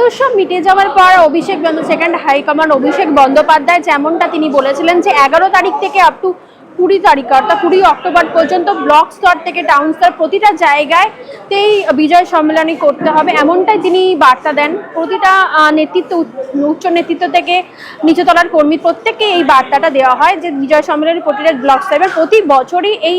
উৎসব মিটে যাওয়ার পর Abhishek second high command Abhishek Bandyopadhyay যেমনটা তিনি বলেছিলেন যে এগারো তারিখ থেকে আপ টু কুড়ি তারিখ অর্থাৎ কুড়ি অক্টোবর পর্যন্ত ব্লক স্তর থেকে টাউন স্তর প্রতিটা জায়গায় তেই বিজয় সম্মেলনী করতে হবে। এমনটাই তিনি বার্তা দেন। প্রতিটা নেতৃত্ব, উচ্চ- নেতৃত্ব থেকে নিচতলার কর্মী প্রত্যেককে এই বার্তাটা দেওয়া হয় যে বিজয় সম্মেলনী প্রতিটা ব্লক স্তরে। প্রতি বছরই এই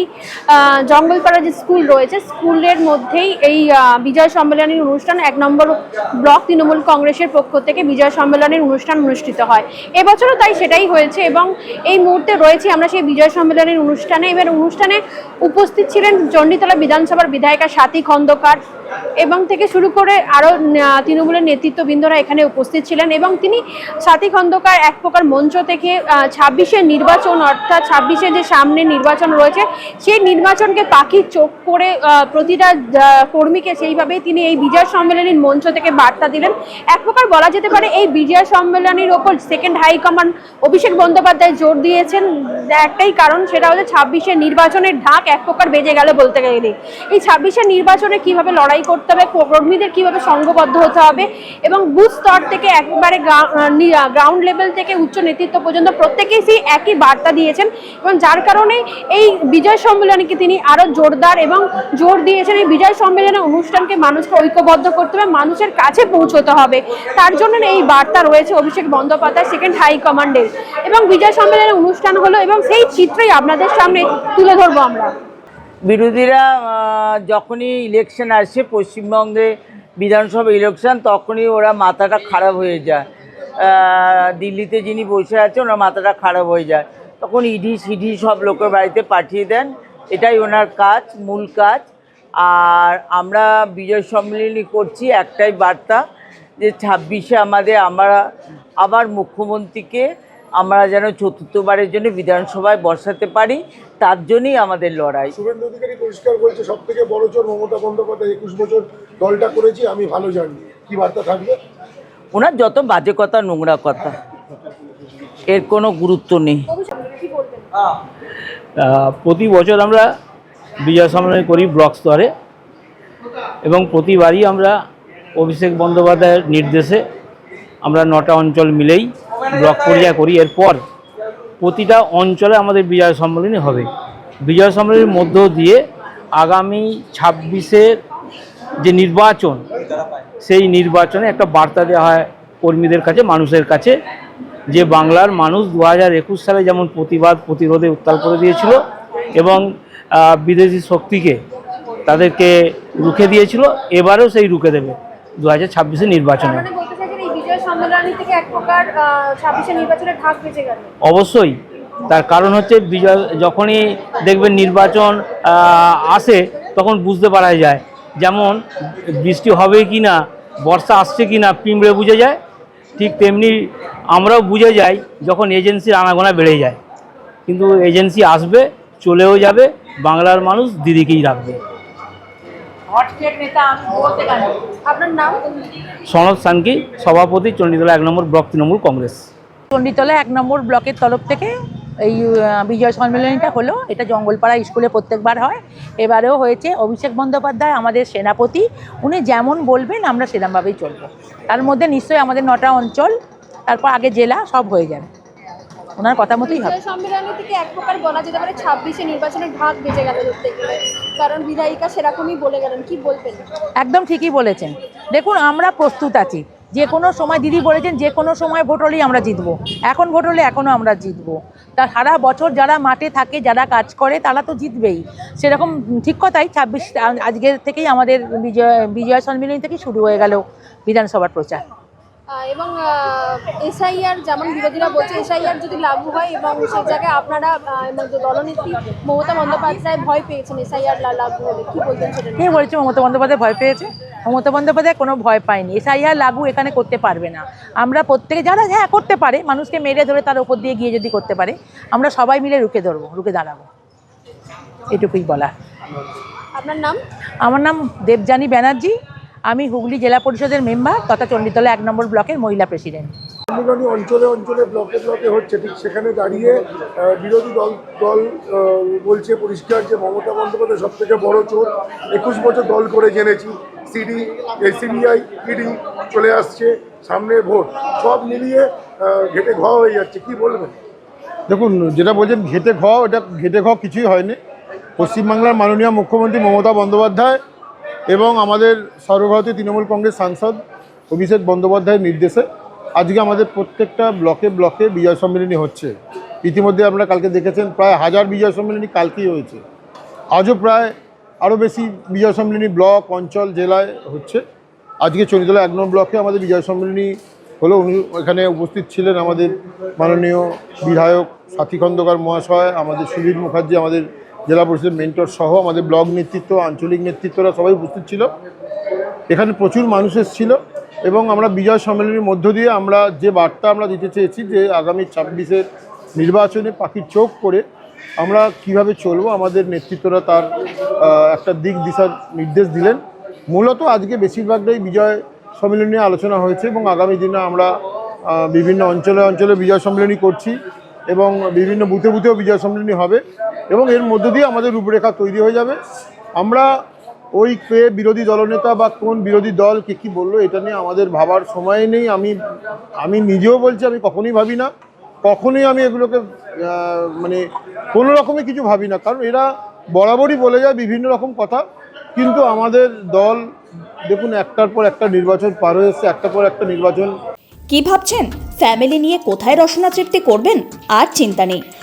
জঙ্গলপাড়া যে স্কুল রয়েছে, স্কুলের মধ্যেই এই বিজয় সম্মেলনীর অনুষ্ঠান এক নম্বর ব্লক তৃণমূল কংগ্রেসের পক্ষ থেকে বিজয় সম্মেলনের অনুষ্ঠান অনুষ্ঠিত হয়। এবছরও তাই সেটাই হয়েছে এবং এই মুহূর্তে রয়েছে আমরা সেই বিজয় সম্মেলনের অনুষ্ঠানে এবার অনুষ্ঠানে উপস্থিত ছিলেন চণ্ডীতলা বিধানসভার বিধায়িকা স্বাতী খন্দকার এবং থেকে শুরু করে আরও তৃণমূলের নেতৃত্ববৃন্দরা এখানে উপস্থিত ছিলেন এবং তিনি সাথী খন্দকার এক প্রকার মঞ্চ থেকে ছাব্বিশের নির্বাচন অর্থাৎ ছাব্বিশে যে সামনে নির্বাচন রয়েছে, সেই নির্বাচনকে পাখির চোখ করে প্রতিটা কর্মীকে সেইভাবেই তিনি এই বিজয় সম্মেলনীর মঞ্চ থেকে বার্তা দিলেন। এক প্রকার বলা যেতে পারে এই বিজয় সম্মেলনীর ওপর সেকেন্ড হাইকমান্ড অভিষেক বন্দ্যোপাধ্যায় জোর দিয়েছেন। একটাই কারণ সেটা হচ্ছে ছাব্বিশের নির্বাচনের ঢাক এক প্রকার বেজে গেল বলতে গেলে। এই ছাব্বিশের নির্বাচনে কীভাবে লড়াই করতে হবে কর্মীদের কীভাবে সংঘবদ্ধ হতে হবে এবং বুথ স্তর থেকে একবারে গ্রাউন্ড লেভেল থেকে উচ্চ নেতৃত্ব পর্যন্ত প্রত্যেকেই সেই একই বার্তা দিয়েছেন এবং যার কারণে এই বিজয় সম্মেলনীকে তিনি আরও জোরদার এবং জোর দিয়েছেন। এই বিজয় সম্মেলনের অনুষ্ঠানকে মানুষকে ঐক্যবদ্ধ করতে হবে, মানুষের কাছে পৌঁছতে হবে। তার জন্য এই বার্তা রয়েছে অভিষেক বন্দ্যোপাধ্যায় সেকেন্ড হাই কমান্ডের এবং বিজয় সম্মেলনের অনুষ্ঠান হলো এবং সেই চিত্রই আপনাদের সামনে তুলে ধরবো আমরা। বিরোধীরা যখনই ইলেকশন আসে, পশ্চিমবঙ্গে বিধানসভা ইলেকশন তখনই ওরা মাথাটা খারাপ হয়ে যায়। দিল্লিতে যিনি বসে আছে ওনার মাথাটা খারাপ হয়ে যায়। তখন ইডি, সিডি সব লোকের বাড়িতে পাঠিয়ে দেন। এটাই ওনার কাজ, মূল কাজ। আর আমরা বিজয় সম্মেলনী করছি, একটাই বার্তা যে ছাব্বিশে আমাদের, আমরা আবার মুখ্যমন্ত্রীকে আমরা যেন চতুর্থবারের জন্য বিধানসভায় বসাতে পারি তার জন্যই আমাদের লড়াই। শুভেন্দু অধিকারী পরিষ্কার বলছে সব থেকে বড় চোর মমতা বন্দ্যোপাধ্যায় একুশ বছর দলটা করেছি আমি ভালো জানি। কি বার্তা থাকবে? ওনার যত বাজে কথা নোংরা কথা এর কোনো গুরুত্ব নেই। প্রতি বছর আমরা বিজয় সম্মেলন করি ব্লক স্তরে এবং প্রতিবারই আমরা অভিষেক বন্দ্যোপাধ্যায়ের নির্দেশে আমরা নটা অঞ্চল মিলেই ব্লক পর্যায়ে করি, এরপর প্রতিটা অঞ্চলে আমাদের বিজয় সম্মেলনী হবে। বিজয় সম্মেলনীর মধ্য দিয়ে আগামী ছাব্বিশের যে নির্বাচন, সেই নির্বাচনে একটা বার্তা দেওয়া হয় কর্মীদের কাছে, মানুষের কাছে, যে বাংলার মানুষ দু হাজার একুশ সালে যেমন প্রতিবাদ, প্রতিরোধে উত্তাল করে দিয়েছিল এবং বিদেশি শক্তিকে তাদেরকে রুখে দিয়েছিল, এবারেও সেই রুখে দেবে দু হাজার নির্বাচনে মানে বলতে চাইছেন এই বিজয় সম্মেলনী থেকে এক প্রকার ছাব্বিশে নির্বাচনের বেঁচে গেল। অবশ্যই। তার কারণ হচ্ছে বিজয়, যখনই দেখবেন নির্বাচন আসে, তখন বুঝতে পারা যায়। যেমন, বৃষ্টি হবে কি না, বর্ষা আসছে কি না পিঁমড়ে বুঝে যায়। ঠিক তেমনি আমরাও বুঝে যাই, যখন এজেন্সির আনাগোনা বেড়ে যায়। কিন্তু এজেন্সি আসবে, চলেও যাবে, বাংলার মানুষ দিদিকেই রাখবে। আপনার নাম? সনদ সানকি সভাপতি চণ্ডীতলা এক নম্বর ব্লক তৃণমূল কংগ্রেস। চণ্ডীতলা এক নম্বর ব্লকের তরফ থেকে এই বিজয় সম্মেলনীটা হলো। এটা জঙ্গলপাড়া স্কুলে প্রত্যেকবার হয়। এবারেও হয়েছে। অভিষেক বন্দ্যোপাধ্যায় আমাদের সেনাপতি। উনি যেমন বলবেন আমরা সেরকমভাবেই চলবো। তার মধ্যে নিশ্চয়ই আমাদের নটা অঞ্চল তারপর আগে জেলা সব হয়ে যাবে। ওনার কথা মতোই হবে। সম্মেলনী থেকে এক প্রকার বলা যেতে পারে ছাব্বিশে নির্বাচনের ঢাক বেঁচে গেল ধরতে গেলে। কারণ বিধায়িকা সেরকমই বলে গেলেন কি বলবেন? একদম ঠিকই বলেছেন। দেখুন আমরা প্রস্তুত আছি। যে কোনো সময় দিদি বলেছেন যে কোনো সময় ভোট হলেই আমরা জিতবো। এখন ভোট হলে এখনও আমরা জিতবো। তা সারা বছর যারা মাঠে থাকে যারা কাজ করে তারা তো জিতবেই। সেরকম ঠিক কথাই ছাব্বিশ আজকের থেকেই আমাদের বিজয় বিজয় সম্মেলনী থেকেই শুরু হয়ে গেল বিধানসভার প্রচার। এবং এসআইআর যেমন বিরোধীরা বলছে এসআইআর যদি লাগু হয় এবং সেই জায়গায় আপনারা দলনেত্রী মমতা বন্দ্যোপাধ্যায় ভয় পেয়েছেন এসআইআর লাগু হলে কি বলবেন সেটা? কে বলেছে মমতা বন্দ্যোপাধ্যায় ভয় পেয়েছে? মমতা বন্দ্যোপাধ্যায় কোনো ভয় পায়নি। এসআইআর লাগু এখানে করতে পারবে না। আমরা প্রত্যেকে যারা হ্যাঁ করতে পারে মানুষকে মেরে ধরে তার উপর দিয়ে গিয়ে যদি করতে পারে আমরা সবাই মিলে রুখে ধরবো রুখে দাঁড়াবো। এটুকুই বলা আপনার নাম? আমার নাম দেবযানী ব্যানার্জি। আমি হুগলি জেলা পরিষদের মেম্বার তথা চণ্ডীতলা এক নম্বর ব্লকের মহিলা প্রেসিডেন্ট। সম্মিলনী অঞ্চলে অঞ্চলে ব্লকে ব্লকে হচ্ছে ঠিক সেখানে দাঁড়িয়ে বিরোধী দল দল বলছে পরিষ্কার যে মমতা বন্দ্যোপাধ্যায় সব থেকে বড় চোর। একুশ বছর দল করে জেনেছি সিডি সিবিআই ইডি চলে আসছে সামনে ভোট। সব মিলিয়ে ঘেটে ঘ হয়ে যাচ্ছে কি বলবেন? দেখুন যেটা বলছেন ঘেটে ঘ ওটা ঘেটে ঘ কিছুই হয়নি। পশ্চিমবাংলার মাননীয় মুখ্যমন্ত্রী মমতা বন্দ্যোপাধ্যায় এবং আমাদের সর্বভারতীয় তৃণমূল কংগ্রেস সাংসদ অভিষেক বন্দ্যোপাধ্যায়ের নির্দেশে আজকে আমাদের প্রত্যেকটা ব্লকে ব্লকে বিজয় সম্মেলনী হচ্ছে। ইতিমধ্যে আপনারা কালকে দেখেছেন প্রায় হাজার বিজয় সম্মেলনী কালকেই হয়েছে। আজও প্রায় আরও বেশি বিজয় সম্মেলনী ব্লক, অঞ্চল, জেলায় হচ্ছে। আজকে চনিতলা এক নম্বর ব্লকে আমাদের বিজয় সম্মেলনী হলো। উনি এখানে উপস্থিত ছিলেন আমাদের মাননীয় বিধায়ক সাথী খন্দকার মহাশয়, আমাদের সুবীর মুখার্জি, আমাদের জেলা পরিষদের মেন্টর সহ আমাদের ব্লক নেতৃত্ব, আঞ্চলিক নেতৃত্বরা সবাই উপস্থিত ছিল। এখানে প্রচুর মানুষ এসেছিল এবং আমরা বিজয় সম্মেলনের মধ্য দিয়ে আমরা যে বার্তা আমরা দিতে চেয়েছি যে আগামী ছাব্বিশের নির্বাচনে পাখির চোখ করে আমরা কীভাবে চলবো, আমাদের নেতৃত্বরা তার একটা দিক দিশার নির্দেশ দিলেন। মূলত আজকে বেশিরভাগটাই বিজয় সম্মেলন নিয়ে আলোচনা হয়েছে এবং আগামী দিনে আমরা বিভিন্ন অঞ্চলে অঞ্চলে বিজয় সম্মেলনী করছি এবং বিভিন্ন বুথে বুথেও বিজয় সম্মেলনী হবে। এবং এর মধ্য দিয়ে আমাদের রূপরেখা তৈরি হয়ে যাবে। আমরা ওই কে বিরোধী দলনেতা বা কোন বিরোধী দল কে কী বলল, এটা নিয়ে আমাদের ভাবার সময় নেই। আমি আমি নিজেও বলছি, আমি কখনোই ভাবি না। কখনোই আমি এগুলোকে মানে কোনো রকমে কিছু ভাবি না। কারণ এরা বরাবরই বলে যায় বিভিন্ন রকম কথা, কিন্তু আমাদের দল, দেখুন, একটার পর একটা নির্বাচন পার হয়ে এসছে, একটার পর একটা নির্বাচন কি ভাবছেন? ফ্যামিলি নিয়ে কোথায় রসনা তৃপ্তি করবেন? আর চিন্তা নেই।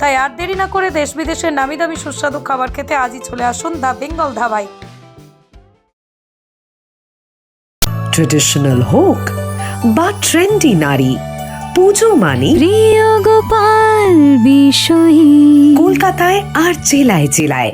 তাই আর দেরি না করে দেশ বিদেশের নামি দামি সুস্বাদু খাবার খেতে আজই চলে আসুন দ্য বেঙ্গল ধাবায়। ট্রেডিশনাল হোক বা ট্রেন্ডি নারী পুজো মানে প্রিয় গোপাল বিষয়ী। কলকাতায় আর জেলায় জেলায়।